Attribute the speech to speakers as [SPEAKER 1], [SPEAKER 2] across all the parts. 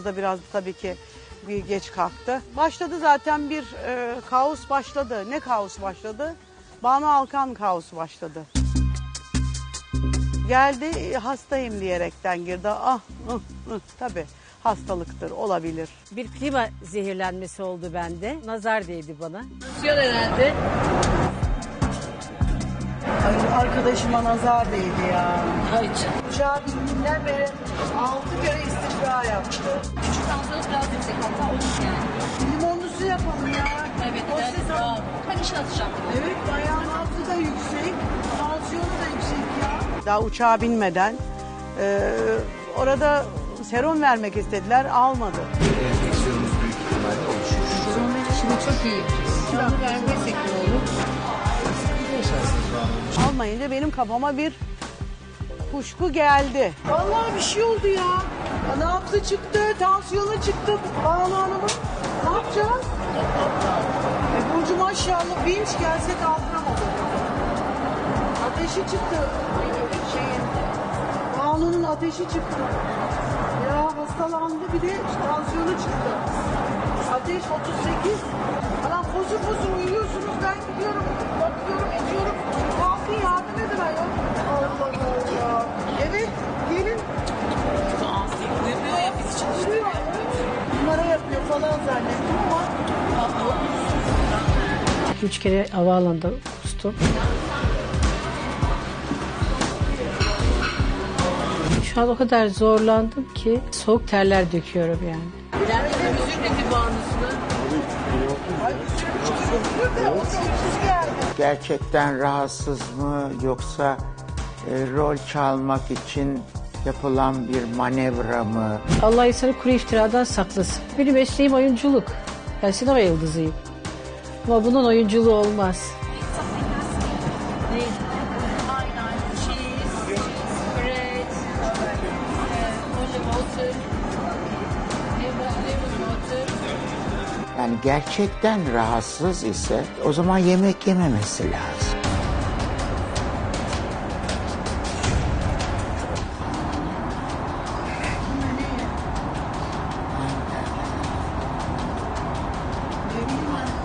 [SPEAKER 1] Başımıza biraz tabii ki bir geç kalktı. Başladı zaten bir e, kaos başladı. Ne kaos başladı? Banu Alkan kaosu başladı. Geldi e, hastayım diyerekten girdi. Ah, ıh, ıh, tabii hastalıktır, olabilir.
[SPEAKER 2] Bir klima zehirlenmesi oldu bende. Nazar değdi bana.
[SPEAKER 3] Tansiyon herhalde.
[SPEAKER 1] Ay, arkadaşıma nazar değdi ya.
[SPEAKER 3] Hayır.
[SPEAKER 1] Uçağa bindiğinden beri altı kere istifra yaptı.
[SPEAKER 3] Küçük tansiyonunuz biraz yüksek hatta olur yani.
[SPEAKER 1] Limonlusu yapalım ya.
[SPEAKER 3] Evet,
[SPEAKER 1] O
[SPEAKER 3] ben,
[SPEAKER 1] ses al-
[SPEAKER 3] ben işin atacağım.
[SPEAKER 1] Evet bayağı nabzı da yüksek, tansiyonu da yüksek ya. Daha uçağa binmeden e, orada serum vermek istediler, almadı.
[SPEAKER 4] enfeksiyonumuz büyük ihtimalle oluşur.
[SPEAKER 3] Sorunlar şimdi çok iyi. Onu vermezsek ne olur?
[SPEAKER 1] Almayınca benim kafama bir kuşku geldi. Vallahi bir şey oldu ya. Nabzı çıktı, tansiyonu çıktı Banu Hanım'ın. Ne yapacağız? E Burcu maşallah vinç gelse kaldıramadı. Ateşi çıktı. Şeyin, Banu'nun ateşi çıktı. Ya hastalandı bir de tansiyonu çıktı. Ateş 38. Adam fosur fosur uyuyorsunuz ben gidiyorum bakıyorum ediyorum. Kalkın yardım edin ayol.
[SPEAKER 2] 2-3 kere havaalanında kustum. Şu an o kadar zorlandım ki soğuk terler döküyorum yani.
[SPEAKER 5] Gerçekten rahatsız mı yoksa e, rol çalmak için yapılan bir manevra mı?
[SPEAKER 2] Allah insanı kuru iftiradan saklasın. Benim mesleğim oyunculuk. Ben sinema yıldızıyım. Ama bunun oyunculuğu olmaz.
[SPEAKER 5] Yani gerçekten rahatsız ise o zaman yemek yememesi lazım. Ama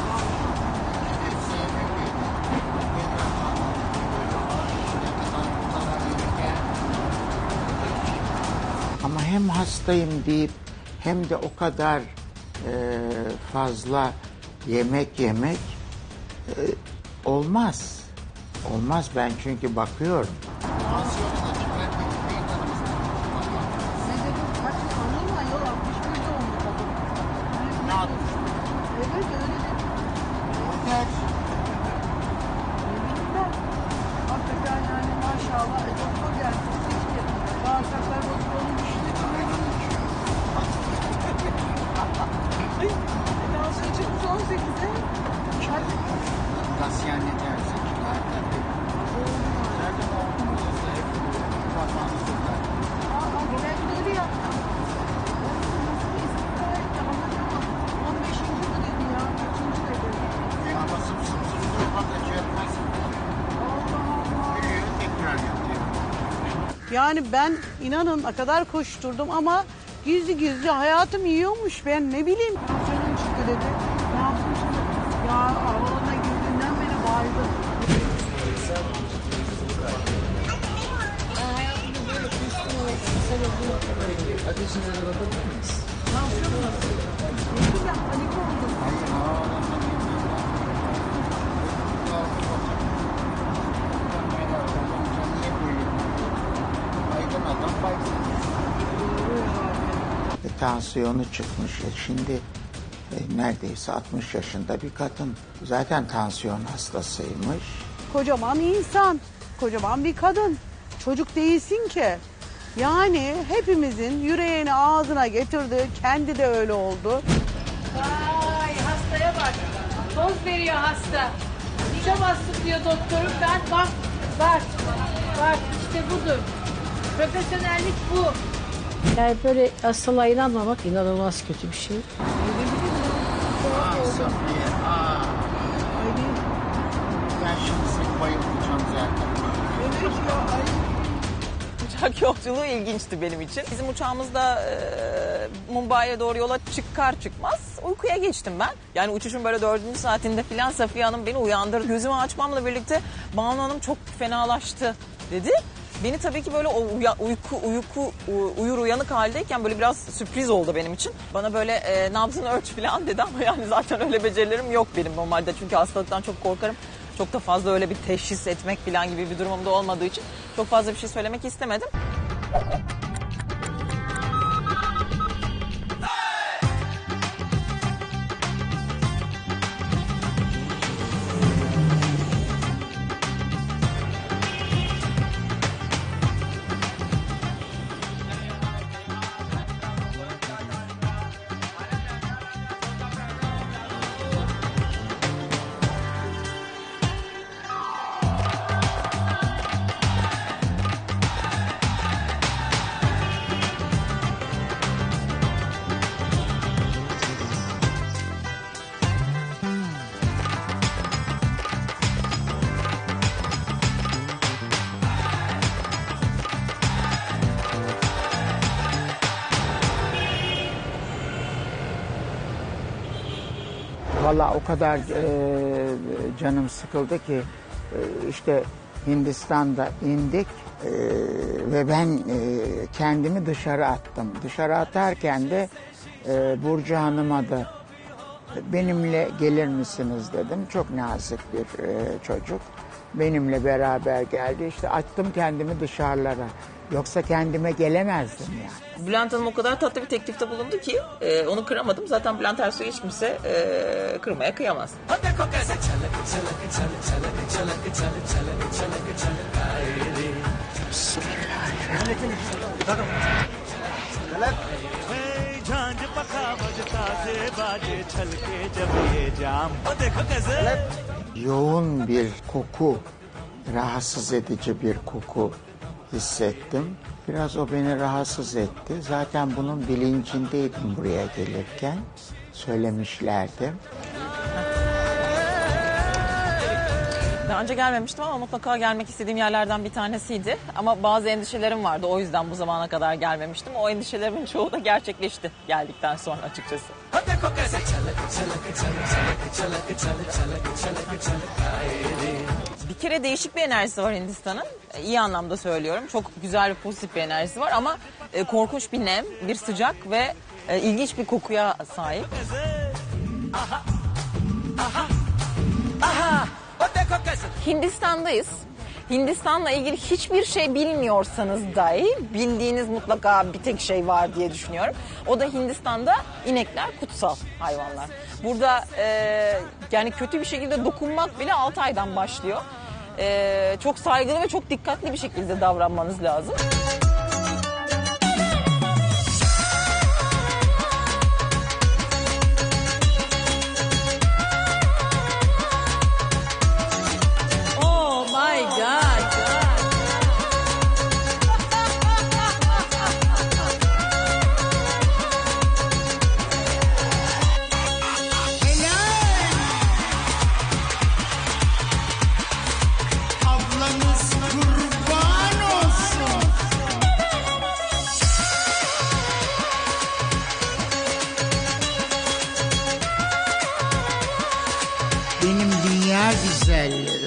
[SPEAKER 5] hem hastayım deyip hem de o kadar e, fazla yemek yemek e, olmaz. Olmaz ben çünkü bakıyorum.
[SPEAKER 1] Yani ben inanın ne kadar koşturdum ama gizli gizli hayatım yiyormuş ben ne bileyim. Tansiyonum çıktı dedi. Ne yaptım şimdi? Ya havalarına girdiğinden beri bayıldım. Tansiyonum nasıl? Dedim ben panik oldum.
[SPEAKER 5] Tansiyonu çıkmış. E, şimdi e, neredeyse 60 yaşında bir kadın. Zaten tansiyon hastasıymış.
[SPEAKER 1] Kocaman insan, kocaman bir kadın. Çocuk değilsin ki. Yani hepimizin yüreğini ağzına getirdi. Kendi de öyle oldu.
[SPEAKER 2] Vay hastaya bak. Toz veriyor hasta. İçemezsin diyor doktorum. Ben bak var. Var işte budur. Profesyonellik bu. Yani böyle hastalığa inanmamak inanılmaz kötü bir şey.
[SPEAKER 5] Ben şimdi seni bayıltacağım zaten.
[SPEAKER 6] Uçak yolculuğu ilginçti benim için. Bizim uçağımızda e, Mumbai'ye doğru yola çıkar çıkmaz uykuya geçtim ben. Yani uçuşun böyle dördüncü saatinde filan Safiye Hanım beni uyandırdı. Gözümü açmamla birlikte Banu Hanım çok fenalaştı dedi. Beni tabii ki böyle o uya- uyku uyku uyur uyanık haldeyken böyle biraz sürpriz oldu benim için. Bana böyle e, nabzını ölç falan dedi ama yani zaten öyle becerilerim yok benim normalde. Çünkü hastalıktan çok korkarım. Çok da fazla öyle bir teşhis etmek falan gibi bir durumum da olmadığı için çok fazla bir şey söylemek istemedim.
[SPEAKER 5] Valla o kadar e, canım sıkıldı ki e, işte Hindistan'da indik e, ve ben e, kendimi dışarı attım. Dışarı atarken de e, Burcu Hanım'a da benimle gelir misiniz dedim. Çok nazik bir e, çocuk. Benimle beraber geldi. İşte attım kendimi dışarılara. Yoksa kendime gelemezdim yani.
[SPEAKER 6] Bülent Hanım o kadar tatlı bir teklifte bulundu ki e, onu kıramadım. Zaten Bülent Ersoy'u hiç kimse e, kırmaya kıyamaz.
[SPEAKER 7] हे झांझ पखा बजता से बाजे छलके जब ये जाम ओ देखो कैसे
[SPEAKER 5] yoğun bir koku, rahatsız edici bir koku hissettim. Biraz o beni rahatsız etti. Zaten bunun bilincindeydim buraya gelirken. Söylemişlerdi.
[SPEAKER 6] Daha önce gelmemiştim ama mutlaka gelmek istediğim yerlerden bir tanesiydi. Ama bazı endişelerim vardı. O yüzden bu zamana kadar gelmemiştim. O endişelerimin çoğu da gerçekleşti geldikten sonra açıkçası kere değişik bir enerjisi var Hindistan'ın. E, iyi anlamda söylüyorum. Çok güzel ve pozitif bir enerjisi var ama e, korkunç bir nem, bir sıcak ve e, ilginç bir kokuya sahip. Hindistan'dayız. Hindistan'la ilgili hiçbir şey bilmiyorsanız dahi bildiğiniz mutlaka bir tek şey var diye düşünüyorum. O da Hindistan'da inekler kutsal hayvanlar. Burada e, yani kötü bir şekilde dokunmak bile 6 aydan başlıyor. E, çok saygılı ve çok dikkatli bir şekilde davranmanız lazım.
[SPEAKER 8] Gisèle.